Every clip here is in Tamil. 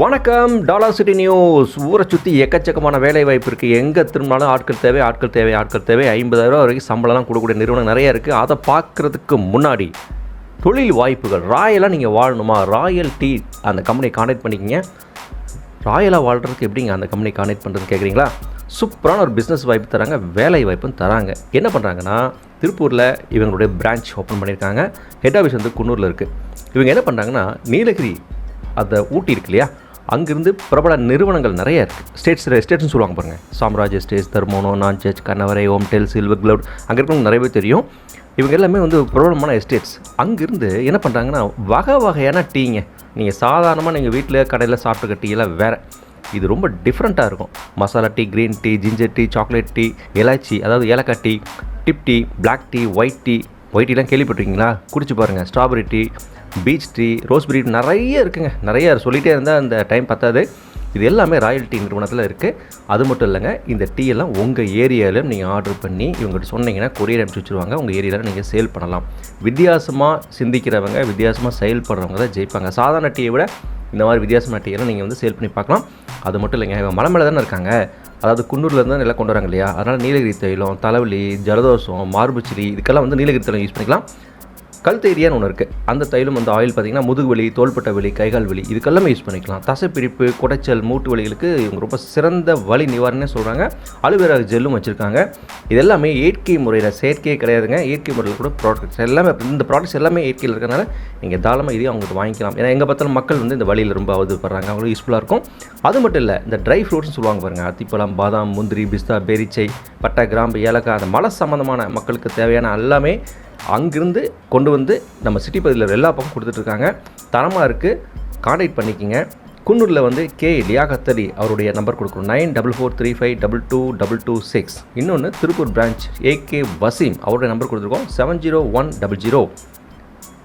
வணக்கம் டாலர் சிட்டி நியூஸ். ஊரை சுற்றி எக்கச்சக்கமான வேலை வாய்ப்பு இருக்குது எங்கே திரும்பினாலும் ஆட்கள் தேவை ஆட்கள் தேவை ஆட்கள் தேவை. ஐம்பதாயிரம் ரூபா வரைக்கும் சம்பளம்லாம் கொடுக்கக்கூடிய நிறுவனம் நிறைய இருக்குது அதை பார்க்குறதுக்கு முன்னாடி தொழில் வாய்ப்புகள். ராயலாக நீங்கள் வாழணுமா? ராயல் டீ அந்த கம்பெனியை கான்டாக்ட் பண்ணிக்கிங்க. ராயலாக வாழ்கிறதுக்கு எப்படிங்க அந்த கம்பெனி கான்டாக்ட் பண்ணுறதுன்னு கேட்குறீங்களா சூப்பரான ஒரு பிஸ்னஸ் வாய்ப்பு தராங்க வேலை வாய்ப்பும் தராங்க. என்ன பண்ணுறாங்கன்னா திருப்பூரில் இவங்களுடைய பிரான்ச் ஓப்பன் பண்ணியிருக்காங்க. ஹெட் ஆஃபீஸ் வந்து குன்னூரில் இருக்குது இவங்க என்ன பண்ணுறாங்கன்னா நீலகிரி அந்த ஊட்டி இருக்கு இல்லையா? அங்கேருந்து பிரபல நிறுவனங்கள் நிறைய இருக்குது ஸ்டேட்ஸ் ஸ்டேட்ஸ்னு சொல்லுவாங்க பாருங்கள் சாம்ராஜ் எஸ்டேட்ஸ் தர்மோனோ நான்செச் கண்ணவரை ஓம்டெல் சில்வர் க்ளவுட் அங்கே இருக்கிறவங்க நிறைய பேர் தெரியும். இவங்க எல்லாமே வந்து பிரபலமான எஸ்டேட்ஸ் அங்கேருந்து என்ன பண்ணுறாங்கன்னா வகை வகையான டீங்க. நீங்கள் சாதாரணமாக நீங்கள் வீட்டில் கடையில் சாப்பிட்டுக்க டீ எல்லாம் வேறு. இது ரொம்ப டிஃப்ரெண்ட்டாக இருக்கும். Masala tea green tea ginger tea chocolate tea elaichi அதாவது ஏலக்காய் tea dip tea black tea white tea white டீலாம் கேள்விப்பட்டிருக்கீங்களா? குடிச்சு பாருங்கள் strawberry tea peach tea rose raspberry நிறைய இருக்குங்க. நிறைய சொல்லிகிட்டே இருந்தால் அந்த டைம் பத்தாது. இது எல்லாமே ராயல் டீ நிறுவனத்தில் இருக்குது அது மட்டும் இல்லைங்க இந்த டீ எல்லாம் உங்கள் ஏரியாவிலும் நீங்கள் ஆர்டர் பண்ணி இவங்ககிட்ட சொன்னீங்கன்னா கொரியர் அனுப்பிச்சி வச்சுருவாங்க. உங்கள் ஏரியாவில் நீங்கள் சேல் பண்ணலாம். வித்தியாசமாக சிந்திக்கிறவங்க வித்தியாசமாக செயல்படுறவங்க தான் ஜெயிப்பாங்க. சாதாரண டீயை விட இந்த மாதிரி வித்தியாசமான டீயெல்லாம் நீங்கள் வந்து சேல் பண்ணி பார்க்கலாம். அது மட்டும் இல்லைங்க இவங்க மலை மேலே தானே இருக்காங்க. அதாவது குன்னூர்லேருந்து தான் எல்லாம் கொண்டு வராங்க இல்லையா? அதனால் நீலகிரி தைலம் தலைவலி ஜலதோஷம் மார்புச்சிலி இதுக்கெல்லாம் வந்து நீலகிரி தைலம் யூஸ் பண்ணிக்கலாம். கல் தேரியான்னு ஒன்று இருக்குது அந்த தைலம் வந்து ஆயில் பார்த்தீங்கன்னா முதுகு வலி தோள்பட்ட வலி கைகால் வலி இதுக்கெல்லாமே யூஸ் பண்ணிக்கலாம். தசைப்பிரிப்பு குடைச்சல் மூட்டு வலிகளுக்கு இவங்க ரொம்ப சிறந்த வலி நிவாரணே சொல்கிறாங்க அலுவேரா ஜெல்லும் வச்சுருக்காங்க. இது எல்லாமே இயற்கை முறையில் செயற்கையே கிடையாதுங்க. இயற்கை முறையில் கூட ப்ராடக்ட்ஸ் எல்லாமே இந்த ப்ராடக்ட்ஸ் எல்லாமே இயற்கையில் இருக்கிறனால நீங்கள் தாராளமாக இதையும் அவங்களுக்கு வாங்கிக்கலாம். ஏன்னா எங்கே பார்த்தாலும் மக்கள் வந்து இந்த வழியில் ரொம்ப அவதிப்படுறாங்க. அவங்களுக்கு யூஸ்ஃபுல்லாக இருக்கும். அது மட்டும் இல்லை இந்த ட்ரை ஃப்ரூட்ஸ்னு சொல்லுவாங்க பாருங்கள் அத்திப்பழம் பாதாம் முந்திரி பிஸ்தா பெரிச்சை பட்டை கிராம்பு ஏலக்காய் அந்த மலை சம்மந்தமான மக்களுக்கு தேவையான எல்லாமே அங்கிருந்து கொண்டு வந்து நம்ம சிட்டி பகுதியில் எல்லா பக்கம் கொடுத்துட்ருக்காங்க. தரமாக இருக்குது காண்டாக்ட் பண்ணிக்கிங்க. குன்னூரில் வந்து கே லியாகத் அலி அவருடைய நம்பர் கொடுக்குறோம் nine double four three five double two double two six. இன்னொன்று திருப்பூர் பிரான்ச் ஏகே வசீம் அவருடைய நம்பர் கொடுத்துருக்கோம். Seven zero one double zero.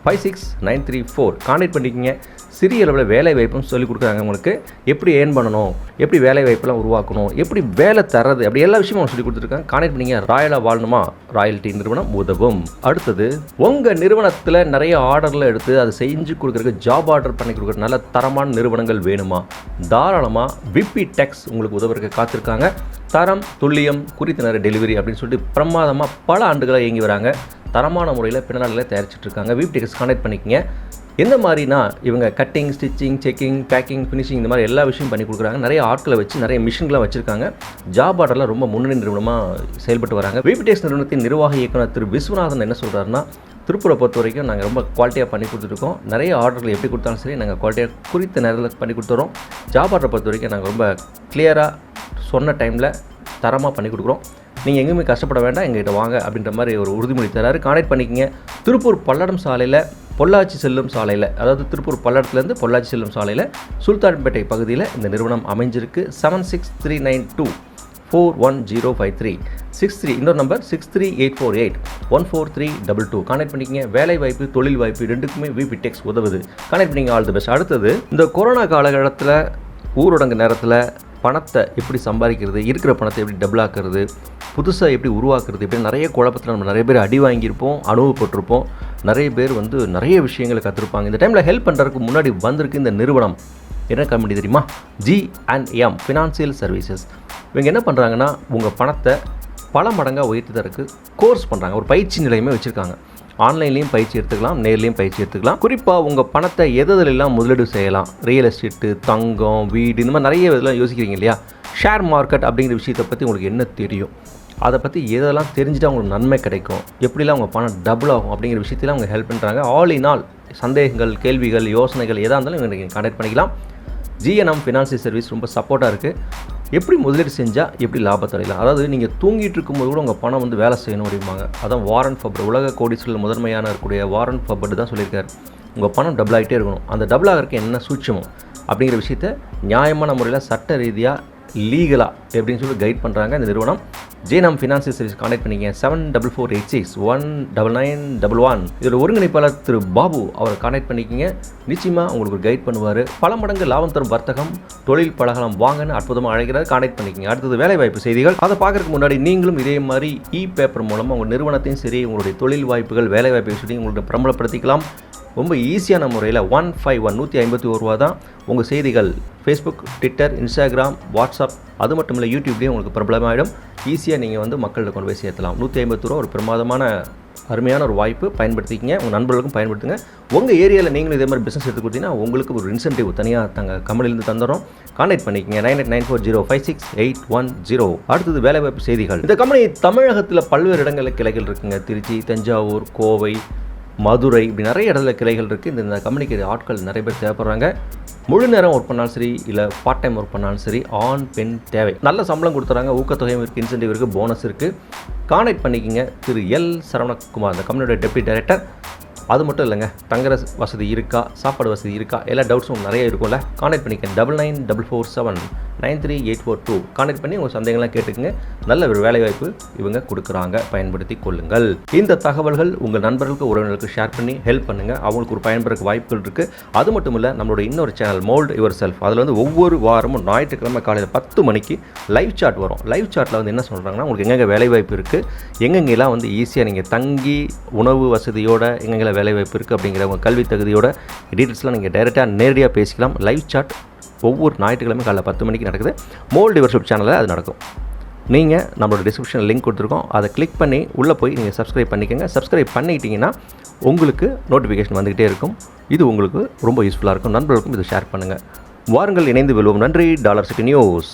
Five six nine three four contact பண்ணிக்கிங்க. சிறிய அளவில் வேலை வாய்ப்பும் சொல்லிக் கொடுக்குறாங்க உங்களுக்கு. எப்படி ஏர்ன் பண்ணணும்? எப்படி வேலை வாய்ப்பெல்லாம் உருவாக்கணும்? எப்படி வேலை தரது அப்படி எல்லா விஷயமும் அவங்க சொல்லி கொடுத்துருக்காங்க. கான்டெக்ட் பண்ணிங்க ராயலாக வாழணுமா? ராயல்டி நிறுவனம் உதவும். அடுத்தது உங்கள் நிறுவனத்தில் நிறைய ஆர்டரில் எடுத்து அதை செஞ்சு கொடுக்குறதுக்கு ஜாப் ஆர்டர் பண்ணி கொடுக்குற நல்ல தரமான நிறுவனங்கள் வேணுமா? தாராளமாக விபி டெக்ஸ் உங்களுக்கு உதவுறதுக்கு காத்திருக்காங்க. தரம் துல்லியம் குறித்த நேர டெலிவரி அப்படின்னு சொல்லிட்டு பிரமாதமாக பல ஆண்டுகளாக இயங்கி வராங்க. தரமான முறையில் பின்னலாளில் தயாரிச்சிட்ருக்காங்க. இருக்காங்க கனெக்ட் கான்டாக்ட் பண்ணிக்கங்க. எந்த மாதிரினா இவங்க cutting stitching checking packing finishing இந்த மாதிரி எல்லா விஷயம் பண்ணி கொடுக்குறாங்க. நிறைய ஆட்களை வச்சு நிறைய மிஷின்லாம் வச்சுருக்காங்க. ஜாப் ஆர்டரில் ரொம்ப முன்னணி நிறுவனமாக செயல்பட்டு வராங்க. விபிடெக்ஸ் நிறுவனத்தின் நிர்வாக இயக்குனர் திரு விஸ்வநாதன் என்ன சொல்கிறாருன்னா திருப்பூரை பொறுத்த வரைக்கும் நாங்கள் ரொம்ப குவாலிட்டியாக பண்ணி கொடுத்துருக்கோம் நிறைய ஆர்டர்கள் எப்படி கொடுத்தாலும் சரி நாங்கள் குவாலிட்டியாக குறித்த நேரத்தில் பண்ணி கொடுத்துறோம் ஜாப் ஆர்டரை பொறுத்த வரைக்கும் நாங்கள் ரொம்ப கிளியராக சொன்ன டைமில் தரமாக பண்ணி கொடுக்குறோம். நீங்கள் எங்கேயுமே கஷ்டப்பட வேண்டாம். எங்ககிட்ட வாங்க அப்படின்ற மாதிரி ஒரு உறுதிமொழி தராரு. கான்டாக்ட் பண்ணிக்கோங்க. திருப்பூர் பல்லடம் சாலையில் பொள்ளாச்சி செல்லும் சாலையில் அதாவது திருப்பூர் பல்லடத்துலேருந்து பொள்ளாச்சி செல்லும் சாலையில் சுல்தான்பேட்டை பகுதியில் இந்த நிறுவனம் அமைஞ்சிருக்கு. Seven six three nine two four one zero five three six three இன்னொரு number six three eight four eight one four three double two connect பண்ணிக்கங்க. வேலை வாய்ப்பு தொழில் வாய்ப்பு ரெண்டுக்குமே விபி டெக்ஸ் உதவுது. கனெக்ட் பண்ணிங்க ஆல் தி பெஸ்ட் அடுத்தது இந்த கொரோனா காலகட்டத்தில் ஊரடங்கு நேரத்தில் பணத்தை எப்படி சம்பாதிக்கிறது இருக்கிற பணத்தை எப்படி டபுள் புதுசாக எப்படி உருவாக்குறது இப்படி நிறைய குழப்பத்தில் நம்ம நிறைய பேர் அடி வாங்கியிருப்போம் அனுபவப்பட்டிருப்போம். நிறைய பேர் வந்து நிறைய விஷயங்களை கற்றுருப்பாங்க இந்த டைமில் ஹெல்ப் பண்ணுறதுக்கு முன்னாடி வந்திருக்கு இந்த நிறுவனம். என்ன கம்பெனி தெரியுமா? G and M financial services இவங்க என்ன பண்ணுறாங்கன்னா உங்கள் பணத்தை பல மடங்காக உயர்த்தி தரக்கு கோர்ஸ் பண்ணுறாங்க ஒரு பயிற்சி நிலையமே வச்சுருக்காங்க. ஆன்லைன்லேயும் பயிற்சி எடுத்துக்கலாம் நேர்லேயும் பயிற்சி எடுத்துக்கலாம். குறிப்பாக உங்கள் பணத்தை எதெல்லாம் முதலீடு செய்யலாம்? ரியல் எஸ்டேட்டு தங்கம் வீடு இந்த மாதிரி நிறைய இதெல்லாம் யோசிக்கிறீங்க இல்லையா? ஷேர் மார்க்கெட் அப்படிங்கிற விஷயத்தை பற்றி உங்களுக்கு என்ன தெரியும்? அதை பற்றி எதெல்லாம் தெரிஞ்சுட்டு அவங்களுக்கு நன்மை கிடைக்கும்? எப்படிலாம் அவங்க பணம் டபுள் ஆகும் அப்படிங்கிற விஷயத்தில் அவங்க ஹெல்ப் பண்ணுறாங்க ஆல் இன் ஆல் சந்தேகங்கள் கேள்விகள் யோசனைகள் எதாக இருந்தாலும் இவங்க நீங்கள் கான்டாக்ட் பண்ணிக்கலாம் ஜிஎன்எம் ஃபினான்சியல் சர்வீஸ் ரொம்ப சப்போர்ட்டாக இருக்குது எப்படி முதலீடு செஞ்சால் எப்படி லாபத்தடையலாம் அதாவது நீங்கள் தூங்கிட்டு இருக்கும்போது கூட உங்கள் பணம் வந்து வேலை செய்யணும் அப்படிம்பாங்க. அதான் வாரன் ஃபபர் உலக கோடீஸ்வரில் முதன்மையான இருக்கக்கூடிய வாரன் ஃபபர் தான் சொல்லியிருக்காரு. உங்கள் பணம் டபுள் ஆகிட்டே இருக்கணும். அந்த டபுள் ஆகிறதுக்கு என்ன சூட்சமம்? அப்படிங்கிற விஷயத்த நியாயமான முறையில் சட்ட ரீதியாக லீகலாக எப்படின்னு சொல்லி கைட் பண்ணுறாங்க இந்த நிறுவனம். ஜேனம் ஃபினான்சியல் சர்வீஸ் கான்டாக்ட் பண்ணிங்க seven double four eight six one double nine double one இதில் ஒருங்கிணைப்பாளர் திரு பாபு அவரை கான்டாக்ட் பண்ணிக்கிங்க. நிச்சயமாக உங்களுக்கு ஒரு கைட் பண்ணுவார். பல மடங்கு லாபம் தரும் வர்த்தகம் தொழில் பழகலாம் வாங்கன்னு அற்புதமாக அழைக்கிறார். கான்டாக்ட் பண்ணிக்கிங்க. அடுத்தது வேலைவாய்ப்பு செய்திகள். அதை பார்க்கறதுக்கு முன்னாடி நீங்களும் இதே மாதிரி இ பேப்பர் மூலமாக உங்கள் நிறுவனத்தையும் சரி உங்களுடைய தொழில் வாய்ப்புகள் வேலைவாய்ப்பு சொல்லி உங்களுடைய பிரபலப்படுத்திக்கலாம். ரொம்ப ஈஸியான முறையில் ஒன் ஃபைவ் ஒன் நூற்றி ஐம்பத்தி ஒரு ரூபா தான் உங்கள் செய்திகள். ஃபேஸ்புக் ட்விட்டர் இன்ஸ்டாகிராம் வாட்ஸ்அப் அது மட்டும் இல்லை யூடியூப்லேயும் உங்களுக்கு பிரபலமாயிடும். ஈஸியாக நீங்கள் வந்து மக்கள்கிட்ட கொண்டு போய் சேர்த்தலாம். நூற்றி ஐம்பது ரூபா ஒரு பிரமாதமான அருமையான ஒரு வாய்ப்பு. பயன்படுத்திக்கிங்க. உங்கள் நண்பர்களுக்கும் பயன்படுத்துங்க. உங்கள் ஏரியாவில் நீங்களும் இதே மாதிரி பிஸ்னஸ் எடுத்து கொடுத்தீங்கன்னா உங்களுக்கு ஒரு இன்சென்டிவ் தனியாக தங்க கம்பெனிலேருந்து தந்துடுறோம். கான்டாக்ட் பண்ணிக்கங்க. Nine eight nine four zero five six eight one zero அடுத்தது வேலைவாய்ப்பு செய்திகள். இந்த கம்பெனி தமிழகத்தில் பல்வேறு இடங்களில் கிளைகள் இருக்குங்க. திருச்சி தஞ்சாவூர் கோவை மதுரை இப்படி நிறைய இடத்துல கிளைகள் இருக்குது இந்த இந்த கம்பெனிக்கு ஆட்கள் நிறைய பேர் தேவைப்படுறாங்க. முழு நேரம் ஒர்க் பண்ணாலும் சரி இல்லை பார்ட் டைம் ஒர்க் பண்ணாலும் சரி ஆண் பெண் தேவை. நல்ல சம்பளம் கொடுத்துறாங்க. ஊக்கத்தொகையும் இருக்குது இன்சென்டிவ் இருக்குது போனஸ் இருக்குது கான்டாக்ட் பண்ணிக்கிங்க. திரு எல் சரவணகுமார் அந்த கம்பெனியோட டெப்டி டைரக்டர் அது மட்டும் இல்லைங்க தங்குற வசதி இருக்கா சாப்பாடு வசதி இருக்கா எல்லா டவுட்ஸும் நிறைய இருக்கும்ல கான்டாக்ட் பண்ணிக்க double nine double four seven nine three eight four two contact பண்ணி உங்கள் சந்தேகங்கள்லாம் கேட்டுக்கோங்க. நல்ல ஒரு வேலைவாய்ப்பு இவங்க கொடுக்குறாங்க. பயன்படுத்தி கொள்ளுங்கள். இந்த தகவல்கள் உங்கள் நண்பர்களுக்கு உறவினர்களுக்கு ஷேர் பண்ணி ஹெல்ப் பண்ணுங்கள் அவங்களுக்கு ஒரு பயன்பெறக்கு வாய்ப்புகள் இருக்குது அது மட்டும் இல்லை நம்மளோட இன்னொரு சேனல் மோல்டு யுவர் செல்ஃப் அதில் வந்து ஒவ்வொரு வாரமும் ஞாயிற்றுக்கிழமை காலையில் பத்து மணிக்கு லைவ் சாட் வரும். லைவ் சாட்டில் வந்து என்ன சொல்கிறாங்கன்னா உங்களுக்கு எங்கெங்கே வேலைவாய்ப்பு இருக்குது எங்கெங்கெல்லாம் வந்து ஈஸியாக நீங்கள் தங்கி உணவு வசதியோட எங்கெங்கெல்லாம் வேலைவாய்ப்பு இருக்குது அப்படிங்கிற உங்கள் கல்வி தகுதியோட டீட்டெயில்ஸ்லாம் நீங்கள் டைரெக்டாக நேரடியாக பேசிக்கலாம். லைவ் சாட் ஒவ்வொரு ஞாயிற்றுக்கிழமை காலைல பத்து மணிக்கு நடக்குது. மோல் டிவர்ஷிப் சேனலில் அது நடக்கும். நீங்கள் நம்மளோட டிஸ்கிரிப்ஷனில் லிங்க் கொடுத்துருக்கோம். அதை கிளிக் பண்ணி உள்ளே போய் நீங்கள் சப்ஸ்கிரைப் பண்ணிக்கோங்க. சப்ஸ்கிரைப் பண்ணிக்கிட்டிங்கன்னா உங்களுக்கு நோட்டிஃபிகேஷன் வந்துக்கிட்டே இருக்கும். இது உங்களுக்கு ரொம்ப யூஸ்ஃபுல்லாக இருக்கும். நண்பர்களுக்கும் இதை ஷேர் பண்ணுங்கள் வாருங்கள் இணைந்து வெல்வோம். நன்றி. Dollar city news.